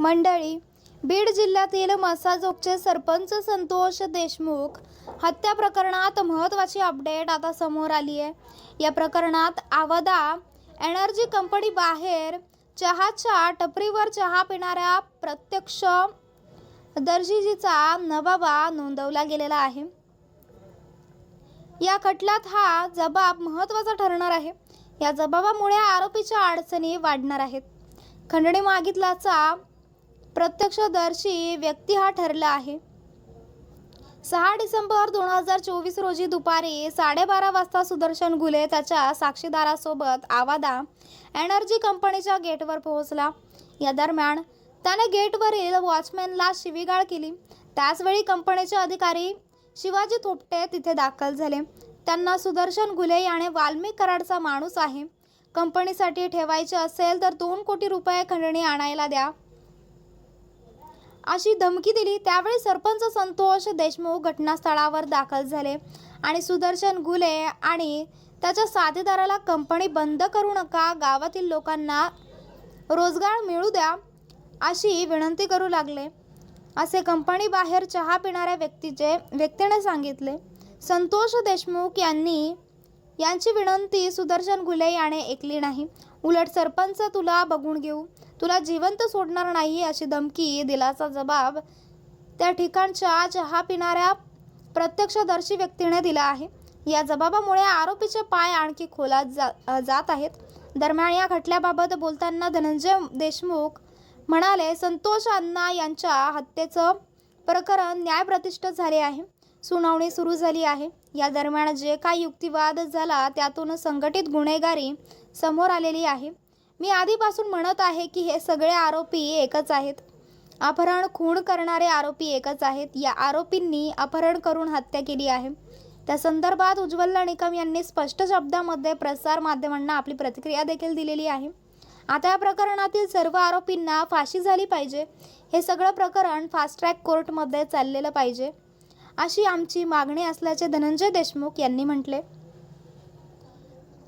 मंडळी बीड जिल्ह्यातील मसाजोगचे सरपंच संतोष देशमुख हत्या प्रकरणात महत्त्वाची अपडेट आता समोर आली आहे. या प्रकरणात आवदा एनर्जी कंपनी बाहेर चहाच्या टपरीवर चहा पिणाऱ्या प्रत्यक्ष दर्जीजीचा नबाबा नोंदवला गेलेला आहे. या खटल्यात हा जबाब महत्त्वाचा ठरणार आहे. या जबाबामुळे आरोपीच्या अडचणी वाढणार आहेत. खंडणी मागितल्याचा प्रत्यक्षदर्शी व्यक्ती हा ठरला आहे. सहा डिसेंबर दोन हजार चोवीस रोजी दुपारी साडेबारा वाजता सुदर्शन गुले त्याच्या साक्षीदारासोबत आवादा एनर्जी कंपनीच्या गेटवर पोहोचला. या दरम्यान त्याने गेटवरील वॉचमॅनला शिवीगाळ केली. त्याचवेळी कंपनीचे अधिकारी शिवाजी थोपटे तिथे दाखल झाले. त्यांना सुदर्शन गुले याने वाल्मिक कराडचा माणूस आहे. कंपनीसाठी ठेवायचे असेल तर दोन कोटी रुपये खंडणी आणायला द्या. अशी धमकी दिली. त्यावेळी सरपंच संतोष देशमुख घटनास्थळावर दाखल झाले. आणि सुदर्शन गुले आणि त्याच्या साथीदाराला कंपनी बंद करू नका गावातील लोकांना रोजगार मिळू द्या अशी विनंती करू लागले. असे कंपनी बाहेर चहा पिणाऱ्या व्यक्तीचे व्यक्तीने सांगितले. संतोष देशमुख यांनी यांची विनंती सुदर्शन गुले याने ऐकली नाही. उलट सरपंच तुला बघून घेऊ. तुला जिवंत सोडणार नाही अशी धमकी दिलाचा जबाब त्या ठिकाणच्या चहा पिणाऱ्या प्रत्यक्षदर्शी व्यक्तीने दिला आहे. या जबाबामुळे आरोपीचे पाय आणखी खोलात जा जात आहेत. दरम्यान या खटल्याबाबत बोलताना धनंजय देशमुख म्हणाले संतोष अण्णा यांच्या हत्येचं प्रकरण न्यायप्रतिष्ठ झाले आहे. सुनावणी सुरू झाली आहे. या दरम्यान जे काही युक्तिवाद झाला त्यातून संघटित गुन्हेगारी समोर आलेली आहे. मी आधीपासून म्हणत आहे की हे सगळे आरोपी एकच आहेत. अपहरण खून करणारे आरोपी एकच आहेत. या आरोपींनी अपहरण करून हत्या केली आहे. त्या संदर्भात उज्ज्वल निकम यांनी स्पष्ट शब्दामध्ये प्रसार माध्यमांना आपली प्रतिक्रिया देखील दिलेली आहे. आता या प्रकरणातील सर्व आरोपींना फाशी झाली पाहिजे. हे सगळं प्रकरण फास्ट ट्रॅक कोर्टमध्ये चाललेलं पाहिजे. अशी आमची मागणी असल्याचे धनंजय देशमुख यांनी म्हटले.